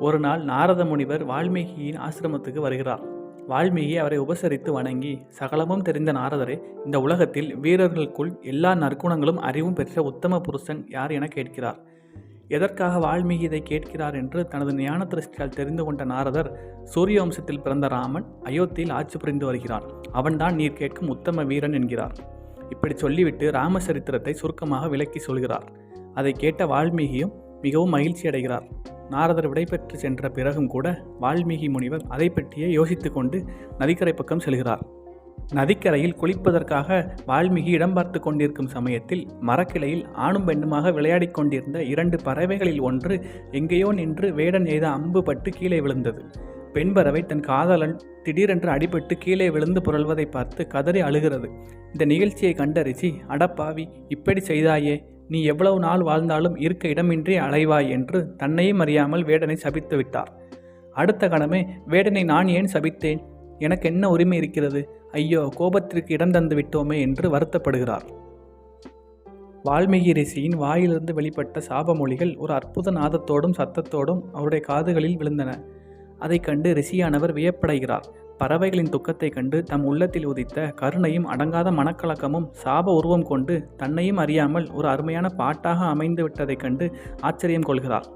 ஒரு நாள் நாரத முனிவர் வால்மீகியின் ஆசிரமத்துக்கு வருகிறார். வால்மீகி அவரை உபசரித்து வணங்கி சகலமும் தெரிந்த நாரதரே இந்த உலகத்தில் வீரர்களுக்குள் எல்லா நற்குணங்களும் அறிவும் பெற்ற உத்தம புருஷன் யார் என கேட்கிறார். எதற்காக வால்மீகி இதை கேட்கிறார் என்று தனது ஞான திருஷ்டியால் தெரிந்து கொண்ட நாரதர் சூரிய வம்சத்தில் பிறந்த ராமன் அயோத்தியில் ஆட்சி புரிந்து வருகிறான். அவன்தான் நீர் கேட்கும் உத்தம வீரன் என்கிறார். இப்படி சொல்லிவிட்டு ராமசரித்திரத்தை சுருக்கமாக விளக்கி சொல்கிறார். அதை கேட்ட வால்மீகியும் மிகவும் மகிழ்ச்சி அடைகிறார் நாரதர் விடைபெற்று சென்ற பிறகும் கூட வால்மீகி முனிவர் அதை பற்றியே யோசித்து கொண்டு நதிக்கரை பக்கம் செல்கிறார். நதிக்கரையில் குளிப்பதற்காக வால்மீகி இடம் பார்த்து கொண்டிருக்கும் சமயத்தில் மரக்கிளையில் ஆணும் பெண்ணுமாக விளையாடிக் கொண்டிருந்த இரண்டு பறவைகளில் ஒன்று எங்கேயோ நின்று வேடன் எய்த அம்பு பட்டு கீழே விழுந்தது. பெண் பறவை தன் காதலன் திடீரென்று அடிபட்டு கீழே விழுந்து புரள்வதை பார்த்து கதறி அழுகிறது. இந்த நிகழ்ச்சியை கண்டறிச்சி அடப்பாவி இப்படி செய்தாயே? நீ எவ்வளவு நாள் வாழ்ந்தாலும் இருக்க இடமின்றி அலைவாய் என்று தன்னையும் அறியாமல் வேடனை சபித்து விட்டார். அடுத்த கணமே வேடனை நான் ஏன் சபித்தேன்? எனக்கு என்ன உரிமை இருக்கிறது? ஐயோ கோபத்திற்கு இடம் தந்து விட்டோமே என்று வருத்தப்படுகிறார். வால்மீகி ரிஷியின் வாயிலிருந்து வெளிப்பட்ட சாபமொழிகள் ஒரு அற்புத நாதத்தோடும் சத்தத்தோடும் அவருடைய காதுகளில் விழுந்தன. அதைக் கண்டு ரிஷியானவர் வியப்படைகிறார். பறவைகளின் துக்கத்தைக் கண்டு தம் உள்ளத்தில் உதித்த கருணையும் அடங்காத மனக்கலக்கமும் சாப உருவம் கொண்டு தன்னையும் அறியாமல் ஒரு அருமையான பாட்டாக அமைந்து விட்டதைக் கண்டு ஆச்சரியம் கொள்கிறார்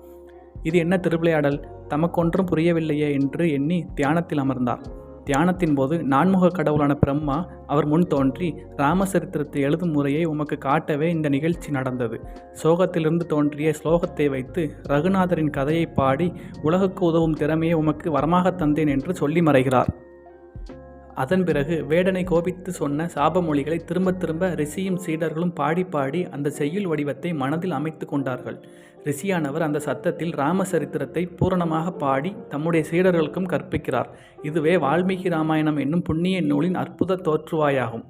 இது என்ன திருவிளையாடல்? தமக்கொன்றும் புரியவில்லையே என்று எண்ணி தியானத்தில் அமர்ந்தார் தியானத்தின் போது நான்முக கடவுளான பிரம்மா அவர் முன் தோன்றி ராமசரித்திரத்தை எழுதும் முறையை உமக்கு காட்டவே இந்த நிகழ்ச்சி நடந்தது. சோகத்திலிருந்து தோன்றிய ஸ்லோகத்தை வைத்து ரகுநாதரின் கதையை பாடி உலகுக்கு உதவும் திறமையை உமக்கு வரமாக தந்தேன் என்று சொல்லி மறைகிறார். அதன் பிறகு வேடனை கோபித்து சொன்ன சாபமொழிகளை திரும்ப திரும்ப ரிஷியும் சீடர்களும் பாடி பாடி அந்த செய்யுள் வடிவத்தை மனதில் அமைத்து கொண்டார்கள். ரிஷியானவர் அந்த சத்தத்தில் ராமசரித்திரத்தை பூரணமாக பாடி தம்முடைய சீடர்களுக்கும் கற்பிக்கிறார். இதுவே வால்மீகி ராமாயணம் என்னும் புண்ணிய நூலின் அற்புத தோற்றுவாயாகும்.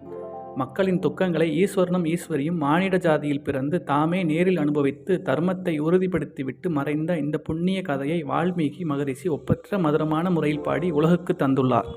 மக்களின் துக்கங்களை ஈஸ்வரனும் ஈஸ்வரியும் மானிட ஜாதியில் பிறந்து தாமே நேரில் அனுபவித்து தர்மத்தை உறுதிப்படுத்திவிட்டு மறைந்த இந்த புண்ணிய கதையை வால்மீகி மகரிஷி ஒப்பற்ற மதுரமான முறையில் பாடி உலகுக்கு தந்துள்ளார்.